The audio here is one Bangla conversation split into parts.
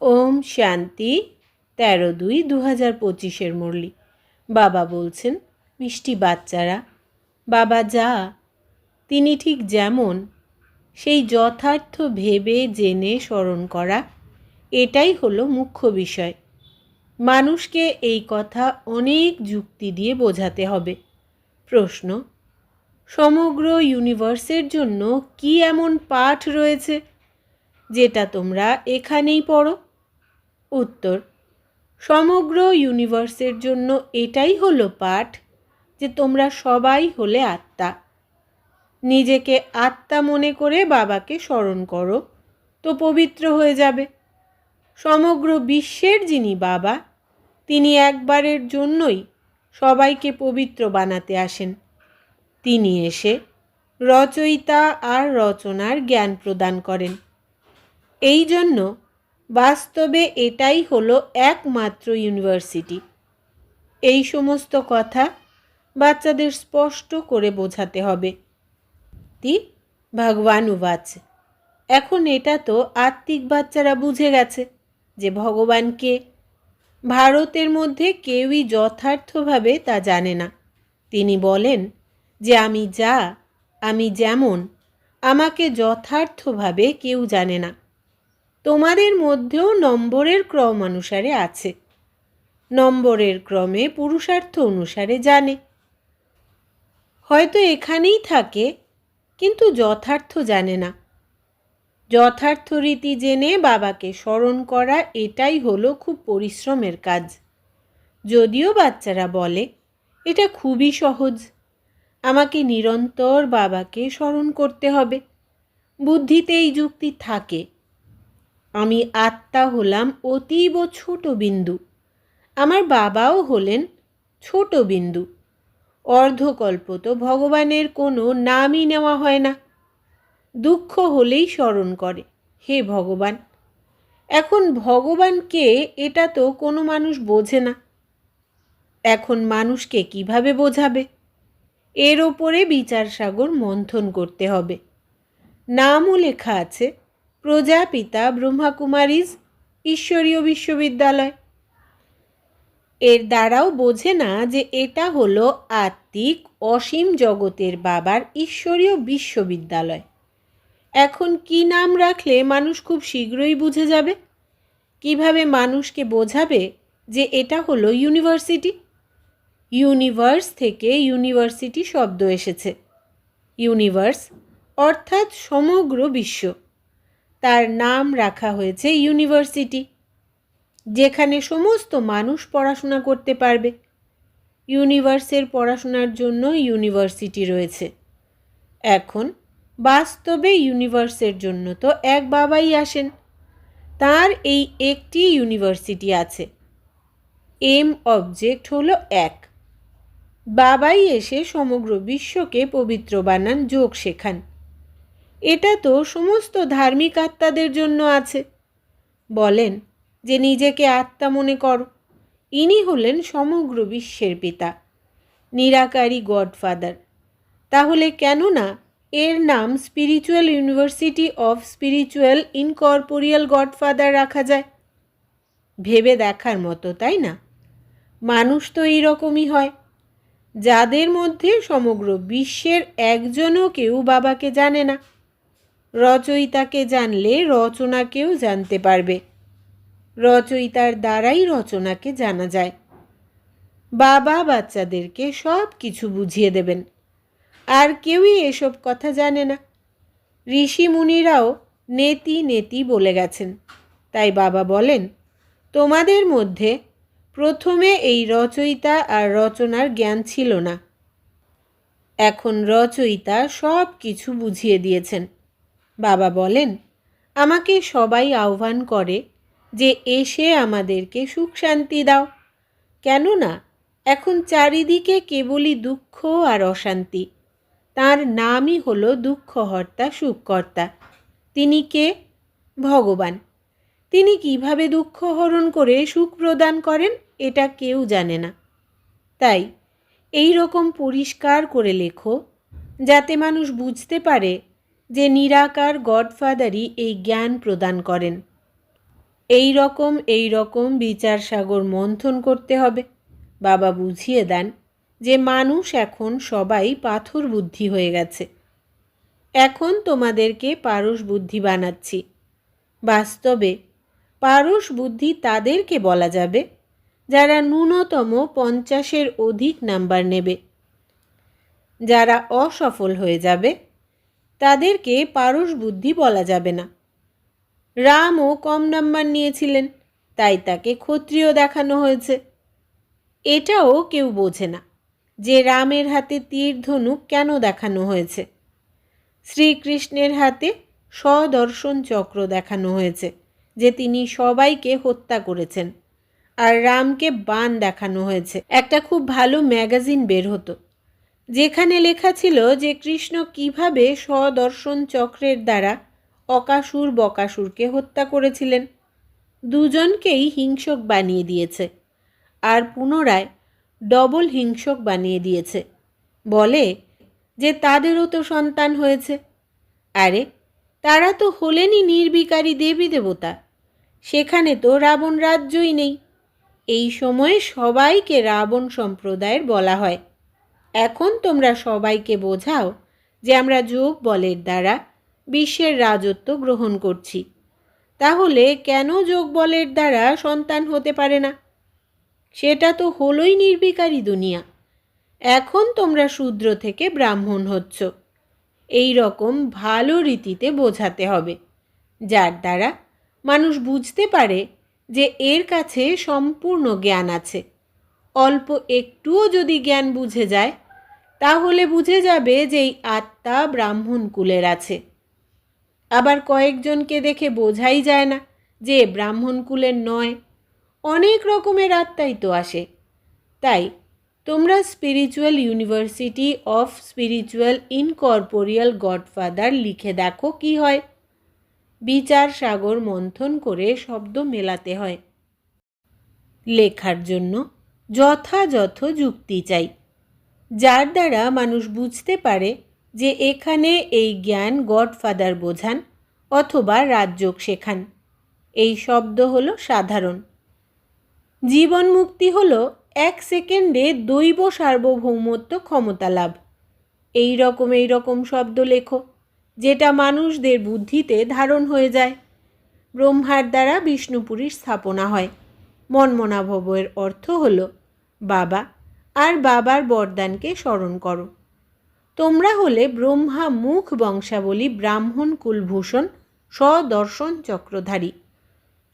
ওম শান্তি, তেরো দুই দু হাজার পঁচিশের মুরলি। বাবা বলছেন, মিষ্টি বাচ্চারা, বাবা যা, তিনি ঠিক যেমন। সেই যথার্থ ভেবে জেনে স্মরণ করা, এটাই হলো মুখ্য বিষয়। মানুষকে এই কথা অনেক যুক্তি দিয়ে বোঝাতে হবে। প্রশ্ন, সমগ্র ইউনিভার্সের জন্য কি এমন পাঠ রয়েছে, যেটা তোমরা এখানেই পড়ো? উত্তর, সমগ্র ইউনিভার্সের জন্য এটাই হলো পাঠ যে তোমরা সবাই হলে আত্মা। নিজেকে আত্মা মনে করে বাবাকে স্মরণ করো, তো পবিত্র হয়ে যাবে। সমগ্র বিশ্বের যিনি বাবা, তিনি একবারের জন্যই সবাইকে পবিত্র বানাতে আসেন। তিনি এসে রচয়িতা আর রচনার জ্ঞান প্রদান করেন। এই জন্য বাস্তবে এটাই হলো একমাত্র ইউনিভার্সিটি। এই সমস্ত কথা বাচ্চাদের স্পষ্ট করে বোঝাতে হবে। তি ভগবান উবাচ। এখন এটা তো আত্মিক বাচ্চারা বুঝে গেছে যে ভগবানকে ভারতের মধ্যে কেউই যথার্থভাবে তা জানে না। তিনি বলেন যে আমি যা, আমি যেমন, আমাকে যথার্থভাবে কেউ জানে না। তোমাদের মধ্যেও নম্বরের ক্রম অনুসারে আছে। নম্বরের ক্রমে পুরুষার্থ অনুসারে জানে। হয়তো এখানেই থাকে, কিন্তু যথার্থ জানে না। যথার্থ রীতি জেনে বাবাকে স্মরণ করা এটাই হলো খুব পরিশ্রমের কাজ। যদিও বাচ্চারা বলে, এটা খুবই সহজ। আমাকে নিরন্তর বাবাকে স্মরণ করতে হবে। বুদ্ধিতে এই যুক্তি থাকে। আমি আত্মা হলাম অতীব ছোট বিন্দু। আমার বাবাও হলেন ছোট বিন্দু। অর্ধকল্প তো ভগবানের কোনো নামই নেওয়া হয় না। দুঃখ হলেই স্মরণ করে, হে ভগবান। এখন ভগবানকে এটা তো কোনো মানুষ বোঝে না। এখন মানুষকে কীভাবে বোঝাবে? এর ওপরে বিচার সাগর মন্থন করতে হবে। নামও লেখা আছে প্রজাপিতা ব্রহ্মাকুমারীজ ঈশ্বরীয় বিশ্ববিদ্যালয়। এর দ্বারাও বোঝে না যে এটা হলো আত্মিক, অসীম জগতের বাবার ঈশ্বরীয় বিশ্ববিদ্যালয়। এখন কি নাম রাখলে মানুষ খুব শীঘ্রই বুঝে যাবে? কীভাবে মানুষকে বোঝাবে যে এটা হলো ইউনিভার্সিটি? ইউনিভার্স থেকে ইউনিভার্সিটি শব্দ এসেছে। ইউনিভার্স অর্থাৎ সমগ্র বিশ্ব। তার নাম রাখা হয়েছে ইউনিভার্সিটি, যেখানে সমস্ত মানুষ পড়াশোনা করতে পারবে। ইউনিভার্সের পড়াশোনার জন্য ইউনিভার্সিটি রয়েছে। এখন বাস্তবে ইউনিভার্সের জন্য তো এক বাবাই আসেন। তার এই একটি ইউনিভার্সিটি আছে। এম অবজেক্ট হলো এক। বাবাই এসে সমগ্র বিশ্বকে পবিত্র বানান, যোগ শেখান। এটা তো সমস্ত ধার্মিক আত্মাদের জন্য আছে। বলেন যে নিজেকে আত্মা মনে করো। ইনি হলেন সমগ্র বিশ্বের পিতা, নিরাকারী গডফাদার। তাহলে কেন না এর নাম spiritual university of spiritual incorporeal godfather রাখা যায়। ভেবে দেখার মতো, তাই না? মানুষ তো এইরকমই হয়। যাদের মধ্যে সমগ্র বিশ্বের একজনও কেউ বাবাকে জানে না। রচয়িতাকে জানলে রচনাকেও জানতে পারবে। রচয়িতার দ্বারাই রচনাকে জানা যায়। বাবা বাচ্চাদেরকে সব কিছু বুঝিয়ে দেবেন। আর কেউই এসব কথা জানে না। ঋষি মুনিরাও নেতি নেতি বলে গেছেন। তাই বাবা বলেন, তোমাদের মধ্যে প্রথমে এই রচয়িতা আর রচনার জ্ঞান ছিল না। এখন রচয়িতা সব কিছু বুঝিয়ে দিয়েছেন। বাবা বলেন, আমাকে সবাই আহ্বান করে যে এসে আমাদেরকে সুখ শান্তি দাও। কেননা এখন চারিদিকে কেবলই দুঃখ আর অশান্তি। তার নামই হলো দুঃখহর্তা, সুখকর্তা। তিনি কে? ভগবান। তিনি কীভাবে দুঃখ হরণ করে সুখ প্রদান করেন, এটা কেউ জানে না। তাই এই রকম পরিষ্কার করে লেখো, যাতে মানুষ বুঝতে পারে যে নিরাকার গডফাদারই এই জ্ঞান প্রদান করেন। এই রকম এই রকম বিচার সাগর মন্থন করতে হবে। বাবা বুঝিয়ে দেন যে মানুষ এখন সবাই পাথর বুদ্ধি হয়ে গেছে। এখন তোমাদেরকে পারস বুদ্ধি বানাচ্ছি। বাস্তবে পারস বুদ্ধি তাদেরকে বলা যাবে, যারা ন্যূনতম পঞ্চাশের অধিক নাম্বার নেবে। যারা অসফল হয়ে যাবে তাদেরকে পারস বুদ্ধি বলা যাবে না। রামও কম নাম্বার নিয়েছিলেন, তাই তাকে ক্ষত্রিয় দেখানো হয়েছে। এটাও কেউ বোঝে না যে রামের হাতে তীর ধনুক কেন দেখানো হয়েছে। শ্রীকৃষ্ণের হাতে স্বদর্শন চক্র দেখানো হয়েছে, যে তিনি সবাইকে হত্যা করেছেন। আর রামকে বান দেখানো হয়েছে। একটা খুব ভালো ম্যাগাজিন বের হতো। যেখানে লেখা ছিল যে কৃষ্ণ কীভাবে স্বদর্শন চক্রের দ্বারা অকাসুর বকাসুরকে হত্যা করেছিলেন। দুজনকেই হিংসক বানিয়ে দিয়েছে আর পুনরায় ডবল হিংসক বানিয়ে দিয়েছে। বলে যে তাদেরও তো সন্তান হয়েছে। আরে, তারা তো হলেনই নির্বিকারী দেবী দেবতা। সেখানে তো রাবণ রাজ্যই নেই। এই সময়ে সবাইকে রাবণ সম্প্রদায়ের বলা হয়। এখন তোমরা সবাইকে বোঝাও যে আমরা যোগ বলের দ্বারা বিশ্বের রাজত্ব গ্রহণ করছি। তাহলে কেন যোগ বলের দ্বারা সন্তান হতে পারে না? সেটা তো হলোই নির্বিকারী দুনিয়া। এখন তোমরা শূদ্র থেকে ব্রাহ্মণ হচ্ছ। এই রকম ভালো রীতিতে বোঝাতে হবে, যার দ্বারা মানুষ বুঝতে পারে যে এর কাছে সম্পূর্ণ জ্ঞান আছে। অল্প একটুও যদি জ্ঞান বুঝে যায় তাহলে বুঝে যাবে যে এই আত্মা ব্রাহ্মণ কুলের আছে। আবার কয়েকজনকে দেখে বোঝাই যায় না যে ব্রাহ্মণ কুলের নয়। অনেক রকমের আত্মাই তো আসে। তাই তোমরা spiritual university of spiritual incorporeal godfather লিখে দেখো কি হয়। বিচার সাগর মন্থন করে শব্দ মেলাতে হয়। লেখার জন্য যথাযথ যুক্তি চাই। যার দ্বারা মানুষ বুঝতে পারে যে এখানে এই জ্ঞান গডফাদার বোঝান অথবা রাজযোগ শেখান। এই শব্দ হলো সাধারণ। জীবন মুক্তি হল এক সেকেন্ডে দৈব সার্বভৌমত্ব ক্ষমতা লাভ। এই রকম এই রকম শব্দ লেখো, যেটা মানুষদের বুদ্ধিতে ধারণ হয়ে যায়। ব্রহ্মার দ্বারা বিষ্ণুপুরীর স্থাপনা হয়। মনমনাভবের অর্থ হল বাবা। আর বাবার বরদানকে স্মরণ করো। তোমরা হলে ব্রহ্মা মুখ বংশাবলী ব্রাহ্মণ কুলভূষণ স্বদর্শন চক্রধারী।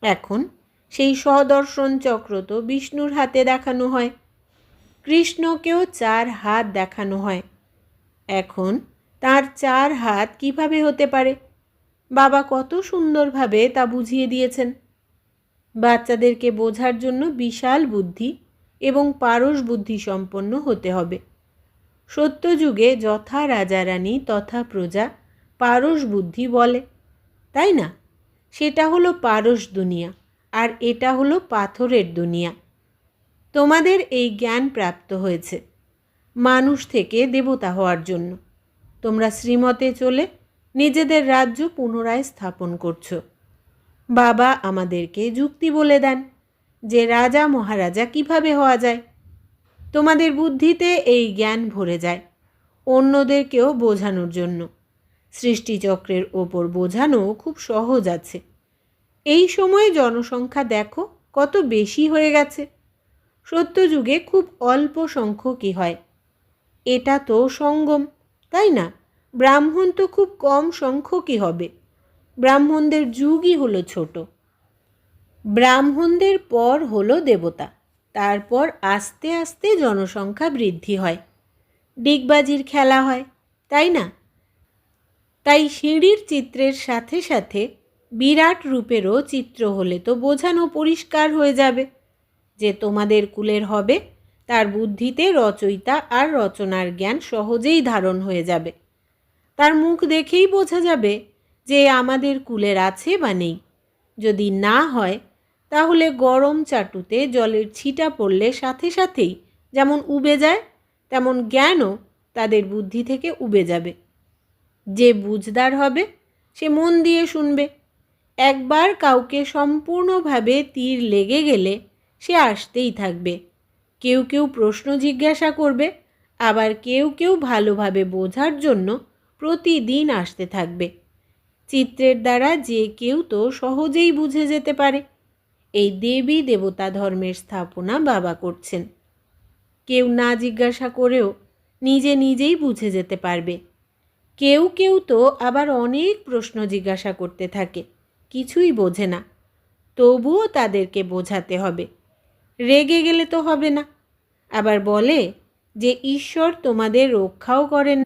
এখন সেই স্বদর্শন চক্র তো বিষ্ণুর হাতে দেখানো হয়। কৃষ্ণকেও চার হাত দেখানো হয়। এখন তার চার হাত কীভাবে হতে পারে? বাবা কত সুন্দরভাবে তা বুঝিয়ে দিয়েছেন। বাচ্চাদেরকে বোঝার জন্য বিশাল বুদ্ধি এবং পারস বুদ্ধি সম্পন্ন হতে হবে। সত্যযুগে যথা রাজারানী তথা প্রজা পারস বুদ্ধি বলে, তাই না? সেটা হলো পারস দুনিয়া, আর এটা হলো পাথরের দুনিয়া। তোমাদের এই জ্ঞান প্রাপ্ত হয়েছে, মানুষ থেকে দেবতা হওয়ার জন্য। তোমরা শ্রীমতে চলে নিজেদের রাজ্য পুনরায় স্থাপন করছ। বাবা আমাদেরকে যুক্তি বলে দেন। যে রাজা মহারাজা কীভাবে হওয়া যায়? তোমাদের বুদ্ধিতে এই জ্ঞান ভরে যায় অন্যদেরকেও বোঝানোর জন্য। সৃষ্টিচক্রের ওপর বোঝানো খুব সহজ আছে। এই সময়ে জনসংখ্যা দেখো কত বেশি হয়ে গেছে। সত্যযুগে খুব অল্প সংখ্যকই হয়। এটা তো সঙ্গম, তাই না? ব্রাহ্মণ তো খুব কম সংখ্যকই হবে। ব্রাহ্মণদের যুগই হলো ছোট। ব্রাহ্মণদের পর হলো দেবতা, তারপর আস্তে আস্তে জনসংখ্যা বৃদ্ধি হয়। ডিগবাজির খেলা হয়, তাই না? তাই সিঁড়ির চিত্রের সাথে সাথে বিরাট রূপেরও চিত্র হলে তো বোঝানো পরিষ্কার হয়ে যাবে। যে তোমাদের কুলের হবে, তার বুদ্ধিতে রচয়িতা আর রচনার জ্ঞান সহজেই ধারণ হয়ে যাবে। তার মুখ দেখেই বোঝা যাবে যে আমাদের কুলের আছে বা নেই। যদি না হয় তাহলে গরম চাটুতে জলের ছিটা পড়লে সাথে সাথেই যেমন উবে যায়, তেমন জ্ঞানও তাদের বুদ্ধি থেকে উবে যাবে। যে বুঝদার হবে, সে মন দিয়ে শুনবে। একবার কাউকে সম্পূর্ণভাবে তীর লেগে গেলে সে আসতেই থাকবে। কেউ কেউ প্রশ্ন জিজ্ঞাসা করবে, আবার কেউ কেউ ভালোভাবে বোঝার জন্য প্রতিদিন আসতে থাকবে। চিত্রের দ্বারা যে কেউ তো সহজেই বুঝে যেতে পারে। এই দেবী দেবতা ধর্মের স্থাপনা বাবা করছেন। কেউ না জিজ্ঞাসা করেও নিজে নিজেই বুঝে যেতে পারবে। কেউ কেউ তো আবার অনেক প্রশ্ন জিজ্ঞাসা করতে থাকে, কিছুই বোঝে না। তবুও তাদেরকে বোঝাতে হবে। রেগে গেলে তো হবে না। আবার বলে যে, ঈশ্বর তোমাদের রক্ষাও করেন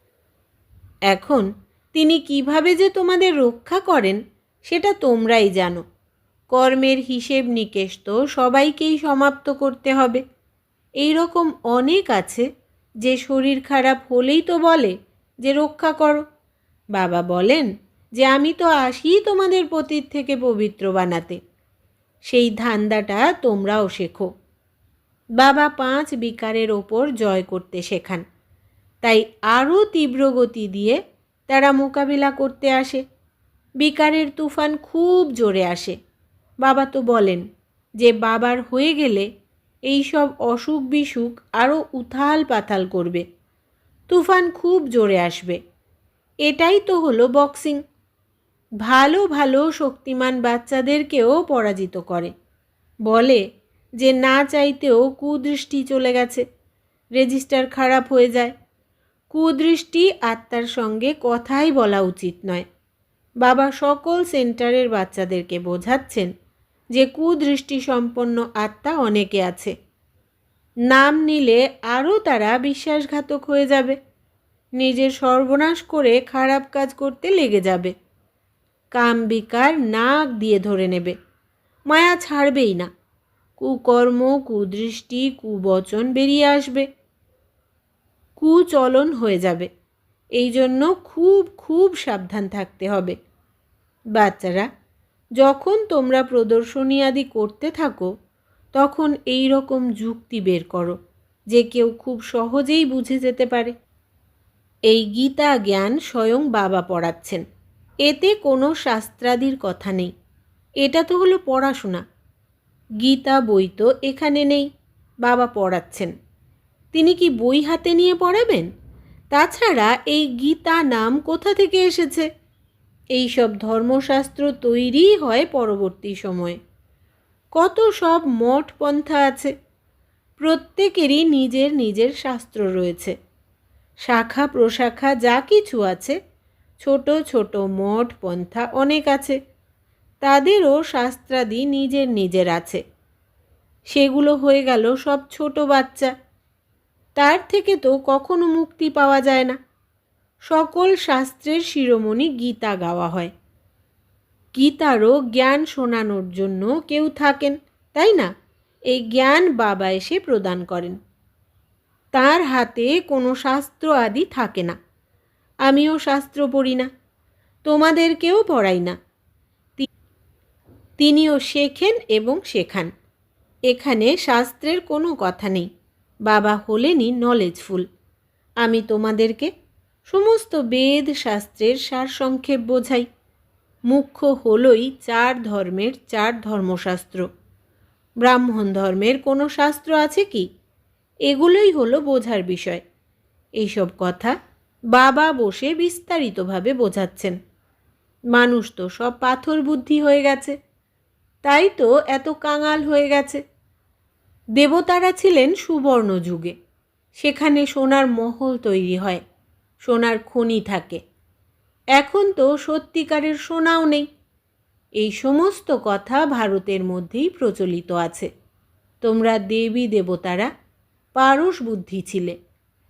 এখন তিনি কীভাবে যে তোমাদের রক্ষা করেন, সেটা তোমরাই জানো। কর্মের হিসেব নিকেশ তো সবাইকেই সমাপ্ত করতে হবে। এই রকম অনেক আছে যে শরীর খারাপ হলেই তো বলে যে রক্ষা করো। বাবা বলেন যে আমি তো আসি তোমাদের পতির থেকে পবিত্র বানাতে। সেই ধান্দাটা তোমরাও শেখো। বাবা পাঁচ বিকারের ওপর জয় করতে শেখান। তাই আরও তীব্র গতি দিয়ে তারা মোকাবিলা করতে আসে। বিকারের তুফান খুব জোরে আসে। বাবা তো বলেন যে বাবার হয়ে গেলে এই সব অসুখ বিসুখ আরও উথাল পাথাল করবে। তুফান খুব জোরে আসবে। এটাই তো হলো বক্সিং। ভালো ভালো, শক্তিমান বাচ্চাদেরকেও পরাজিত করে। বলে যে না চাইতেও কুদৃষ্টি চলে গেছে। রেজিস্টার খারাপ হয়ে যায়। কুদৃষ্টি আত্মার সঙ্গে কথাই বলা উচিত নয়। বাবা সকল সেন্টারের বাচ্চাদেরকে বোঝাচ্ছেন যে কুদৃষ্টি সম্পন্ন আত্মা অনেকে আছে। নাম নিলে আরও তারা বিশ্বাসঘাতক হয়ে যাবে। নিজের সর্বনাশ করে খারাপ কাজ করতে লেগে যাবে। কাম বিকার নাক দিয়ে ধরে নেবে। মায়া ছাড়বেই না। কুকর্ম, কুদৃষ্টি, কুবচন বেরিয়ে আসবে। কুচলন হয়ে যাবে। এই জন্য খুব খুব সাবধান থাকতে হবে। বাচ্চারা যখন তোমরা প্রদর্শনী আদি করতে থাকো, তখন এই রকম যুক্তি বের করো, যে কেউ খুব সহজেই বুঝে যেতে পারে। এই গীতা জ্ঞান স্বয়ং বাবা পড়াচ্ছেন। এতে কোনো শাস্ত্রাদির কথা নেই। এটা তো হলো পড়াশোনা। গীতা বই তো এখানে নেই, বাবা পড়াচ্ছেন। তিনি কি বই হাতে নিয়ে পড়াবেন? তাছাড়া এই গীতা নাম কোথা থেকে এসেছে? এই সব ধর্মশাস্ত্র তৈরিই হয় পরবর্তী সময়ে। কত সব মঠ পন্থা আছে, প্রত্যেকেরই নিজের নিজের শাস্ত্র রয়েছে। শাখা প্রশাখা যা কিছু আছে, ছোট ছোট মঠ পন্থা অনেক আছে, তাদেরও শাস্ত্রাদি নিজের নিজের আছে। সেগুলো হয়ে গেল সব ছোট বাচ্চা। তার থেকে তো কখনো মুক্তি পাওয়া যায় না। সকল শাস্ত্রের শিরোমণি গীতা গাওয়া হয়। গীতারও জ্ঞান শোনানোর জন্য কেউ থাকেন, তাই না? এই জ্ঞান বাবা এসে প্রদান করেন। তার হাতে কোনো শাস্ত্র আদি থাকে না। আমিও শাস্ত্র পড়ি না, তোমাদেরকেও পড়াই না। তিনিও শেখেন এবং শেখান। এখানে শাস্ত্রের কোনো কথা নেই। বাবা হলেনই নলেজফুল আমি তোমাদেরকে সমস্ত বেদ শাস্ত্রের সারসংক্ষেপ বোঝাই। মুখ্য হলই চার ধর্মের চার ধর্মশাস্ত্র। ব্রাহ্মণ ধর্মের কোনো শাস্ত্র আছে কি? এগুলোই হলো বোঝার বিষয়। এইসব কথা বাবা বসে বিস্তারিতভাবে বোঝাচ্ছেন। মানুষ তো সব পাথর বুদ্ধি হয়ে গেছে। তাই তো এত কাঙাল হয়ে গেছে। দেবতারা ছিলেন সুবর্ণ যুগে। সেখানে সোনার মহল তৈরি হয়। সোনার খনি থাকে। এখন তো সত্যিকারের সোনাও নেই। এই সমস্ত কথা ভারতের মধ্যেই প্রচলিত আছে। তোমরা দেবী দেবতারা পারস বুদ্ধি ছিলে,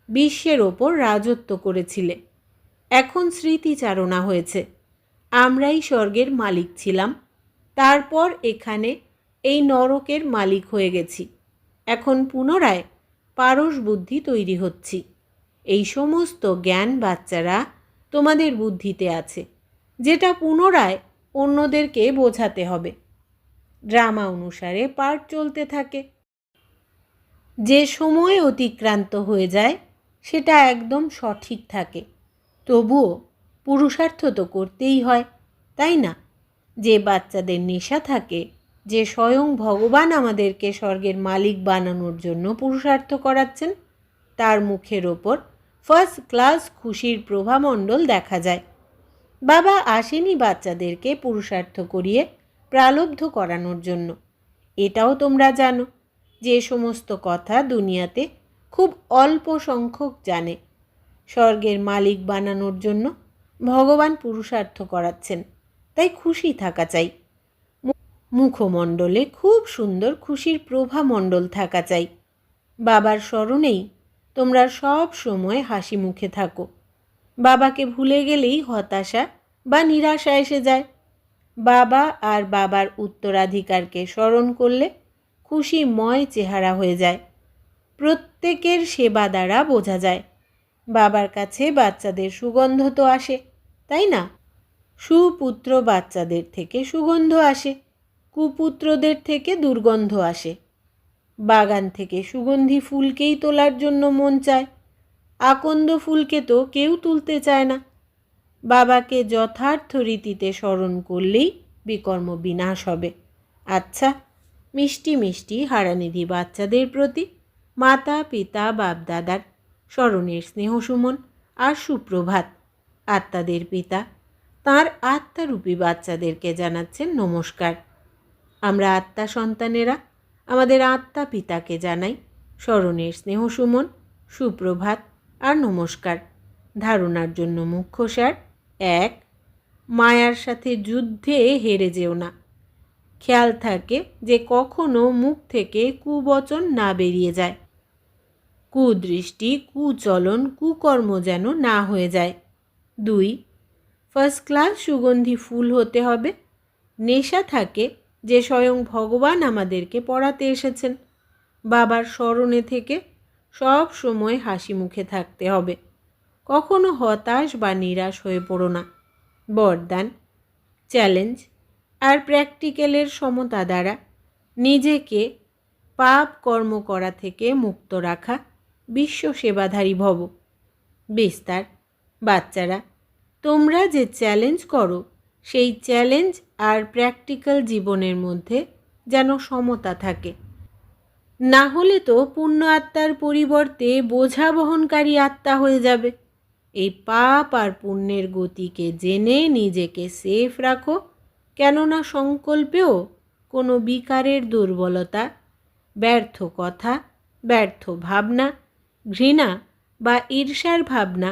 বিশ্বের ওপর রাজত্ব করেছিলে। এখন স্মৃতিচারণা হয়েছে। আমরাই স্বর্গের মালিক ছিলাম। তারপর এখানে এই নরকের মালিক হয়ে গেছি। এখন পুনরায় পারস বুদ্ধি তৈরি হচ্ছি। এই সমস্ত জ্ঞান বাচ্চারা তোমাদের বুদ্ধিতে আছে, যেটা পুনরায় অন্যদেরকে বোঝাতে হবে। ড্রামা অনুসারে পাঠ চলতে থাকে। যে সময় অতিক্রান্ত হয়ে যায়, সেটা একদম সঠিক থাকে। তবুও পুরুষার্থ তো করতেই হয়, তাই না? যে বাচ্চাদের নেশা থাকে, যে স্বয়ং ভগবান আমাদেরকে স্বর্গের মালিক বানানোর জন্য পুরুষার্থ করাচ্ছেন, তার মুখের ওপর ফার্স্ট ক্লাস খুশির প্রভামণ্ডল দেখা যায়। বাবা আসেনি বাচ্চাদেরকে পুরুষার্থ করিয়ে প্রালব্ধ করানোর জন্য। এটাও তোমরা জানো, যে সমস্ত কথা দুনিয়াতে খুব অল্প সংখ্যক জানে। স্বর্গের মালিক বানানোর জন্য ভগবান পুরুষার্থ করাচ্ছেন, তাই খুশি থাকা চাই। মুখমণ্ডলে খুব সুন্দর খুশির প্রভামণ্ডল থাকা চাই। বাবার স্মরণেই তোমরা সব সময় হাসি মুখে থাকো। বাবাকে ভুলে গেলেই হতাশা বা নিরাশা এসে যায়। বাবা আর বাবার উত্তরাধিকারকে স্মরণ করলে খুশিময় চেহারা হয়ে যায়। প্রত্যেকের সেবা দ্বারা বোঝা যায়। বাবার কাছে বাচ্চাদের সুগন্ধ তো আসে, তাই না? সুপুত্র বাচ্চাদের থেকে সুগন্ধ আসে, কুপুত্রদের থেকে দুর্গন্ধ আসে। বাগান থেকে। সুগন্ধি ফুলকেই তোলার জন্য মন চায়। আকন্দ ফুলকে তো কেউ তুলতে চায় না। বাবাকে যথার্থ রীতিতে স্মরণ করলেই বিকর্ম বিনাশ হবে। আচ্ছা মিষ্টি মিষ্টি হারানিধি বাচ্চাদের প্রতি মাতা, পিতা, বাপদাদার স্মরণের স্নেহসুমন আর সুপ্রভাত আত্মাদের পিতা, তার আত্মারূপী বাচ্চাদেরকে জানাচ্ছেন নমস্কার। আমরা আত্মা সন্তানেরা আমাদের আত্মা পিতাকে জানাই। স্মরণের স্নেহ সুমন, সুপ্রভাত আর নমস্কার। ধারণার জন্য মুখ্য সার এক, মায়ার সাথে যুদ্ধে হেরে যেও না। খেয়াল থাকে যে কখনো মুখ থেকে কুবচন না বেরিয়ে যায়। কুদৃষ্টি, কুচলন, কুকর্ম যেন না হয়ে যায়। দুই ফার্স্ট ক্লাস সুগন্ধি ফুল হতে হবে। নেশা থাকে যে স্বয়ং ভগবান আমাদেরকে পড়াতে এসেছেন। বাবার স্মরণে থেকে সব সময় হাসি মুখে থাকতে হবে। কখনো হতাশ বা নিরাশ হয়ে পড়ো না। বরদান, চ্যালেঞ্জ আর প্র্যাকটিক্যালের সমতা দ্বারা নিজেকে পাপ কর্ম করা থেকে মুক্ত রাখা বিশ্ব সেবাধারী ভব। বিস্তার, বাচ্চারা, তোমরা যে চ্যালেঞ্জ করো সেই চ্যালেঞ্জ আর প্র্যাকটিক্যাল জীবনের মধ্যে যেন সমতা থাকে। না হলে তো পুণ্য আত্মার পরিবর্তে বোঝা বহনকারী আত্মা হয়ে যাবে। এই পাপ আর পুণ্যের গতিকে জেনে নিজেকে সেফ রাখো, কেননা সংকল্পেও কোনো বিকারের দুর্বলতা, ব্যর্থ কথা, ব্যর্থ ভাবনা, ঘৃণা বা ঈর্ষার ভাবনা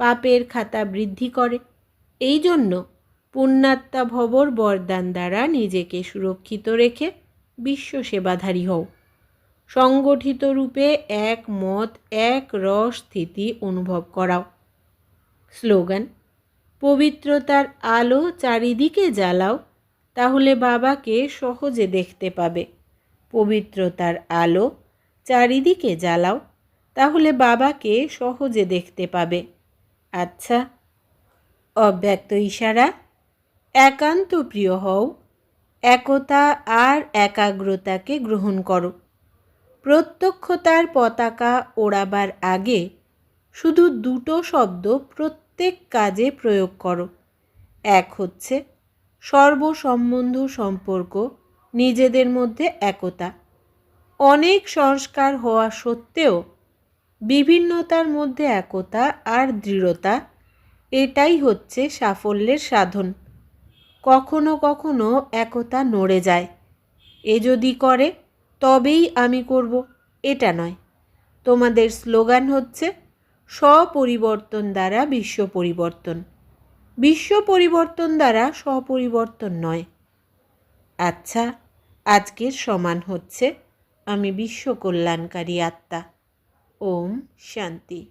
পাপের খাতা বৃদ্ধি করে। এই জন্য পুণ্যাত্মা ভবর বরদান দ্বারা নিজেকে সুরক্ষিত রেখে বিশ্ব সেবাধারী হও। সংগঠিত রূপে এক মত, এক রস স্থিতি অনুভব করাও। স্লোগান, পবিত্রতার আলো চারিদিকে জ্বালাও, তাহলে বাবাকে সহজে দেখতে পাবে। পবিত্রতার আলো চারিদিকে জ্বালাও, তাহলে বাবাকে সহজে দেখতে পাবে। আচ্ছা অব্যক্ত ইশারা। একান্ত প্রিয় হও, একতা আর একাগ্রতাকে গ্রহণ করো। প্রত্যক্ষতার পতাকা ওড়াবার আগে শুধু দুটো শব্দ প্রত্যেক কাজে প্রয়োগ করো। এক হচ্ছে সর্বসম্বন্ধ সম্পর্ক, নিজেদের মধ্যে একতা। অনেক সংস্কার হওয়া সত্ত্বেও বিভিন্নতার মধ্যে একতা আর দৃঢ়তা, এটাই হচ্ছে সাফল্যের সাধন। কখনো কখনো একতা নড়ে যায়। এ যদি করে, তবেই আমি করব, এটা নয়। তোমাদের স্লোগান হচ্ছে, স্বপরিবর্তন দ্বারা বিশ্ব পরিবর্তন। বিশ্ব পরিবর্তন দ্বারা স্বপরিবর্তন নয়। আচ্ছা আজকের সমান হচ্ছে, আমি বিশ্ব কল্যাণকারী আত্মা। ওম শান্তি।